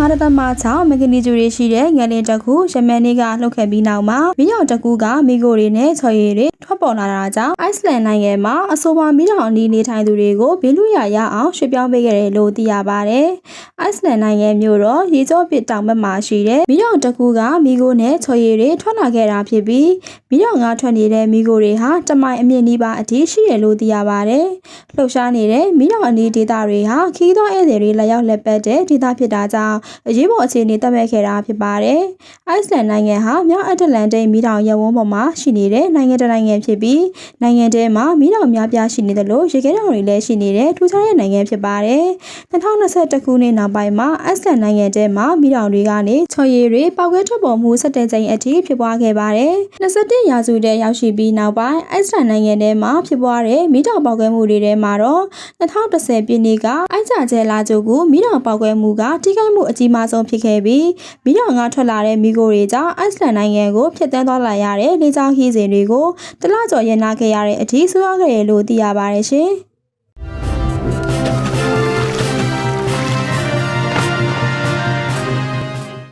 9.6မဂနီဂျူတွေရှိတဲ့ငလင်တစ်ခုယမန်နေ့ကလှုပ်ခဲ့ပြီးနောက်မှာမီးရောင်တစ်ခုကမိဂိုတွေနဲ့ချော်ရည်တွေထွက်ပေါ်လာတာကြောင့်အိုက်စ်လန်နိုင်ငံမှာအဆိုပါမီးရောင်အနီးနေထိုင်သူတွေကိုဘေးလွတ်ရာရအောင်ရွှေ့ပြောင်းပေးခဲ့တယ်လို့သိရပါတယ်။အိုက်စ်လန်နိုင်ငံမြို့တော်ရေကြောပစ်တောင်ဘက်မှာရှိတဲ့မီးရောင်တစ်ခုကမိဂိုနဲ့ချော်ရည်တွေထွက်လာခဲ့တာဖြစ်ပြီး မီးတောင်ကထွက်နေတဲ့မိโกတွေဟာတမိုင်အမြင့်နီးပါးအထိရှိတယ်လို့သိရပါတယ်။လှုပ်ရှားနေတဲ့မီးတောင်အနီးဒေသတွေဟာခီးသောဧည့်သည်တွေလက်ရောက်လက်ပတ်တဲ့ဒေသဖြစ်တာကြောင့်အရေးပေါ်အခြေအနေတက်မဲ့ခဲ့တာဖြစ်ပါတယ်။အိုက်စလန်နိုင်ငံဟာမြောက်အတ္တလန်တိတ်မီးတောင်ရပ်ဝန်းပေါ်မှာရှိနေတဲ့နိုင်ငံတစ်နိုင်ငံဖြစ်ပြီးနိုင်ငံထဲမှာမီးတောင်များပြားရှိနေတယ်လို့ရေခဲတောင်တွေလည်းရှိနေတဲ့ထူးခြားတဲ့နိုင်ငံဖြစ်ပါတယ်။2021ခုနှစ်နောက်ပိုင်းမှာအိုက်စလန်နိုင်ငံထဲမှာမီးတောင်တွေကနေချော်ရည်တွေပောက်ကွဲထွက်ပေါ်မှု17ကြိမ်အထိဖြစ်ပွားခဲ့ပါတယ်။21ရာစုတည်းရောက်ရှိပြီးနောက်ပိုင်းအိုက်စလန်နိုင်ငံထဲမှာဖြစ်ပွားတဲ့မီးတောင်ပောက်ကွဲမှုတွေထဲမှာတော့2010ပြည့်နှစ်ကအိုက်ဂျာကျဲလာကျိုးကိုမီးတောင်ပောက်ကွဲမှုကထိခိုက်မှုအကြီးမားဆုံးဖြစ်ခဲ့ပြီးမီးတောင်ကထွက်လာတဲ့မီးခိုးတွေကြောင့်အိုက်စလန်နိုင်ငံကိုဖျက်ဆီးသွားလာရတဲ့လေကြောင်းခီးစဉ်တွေကိုတလကျော်ရန်နာခဲ့ရတဲ့အထိဆိုးရွားခဲ့ရလို့သိရပါတယ်ရှင်။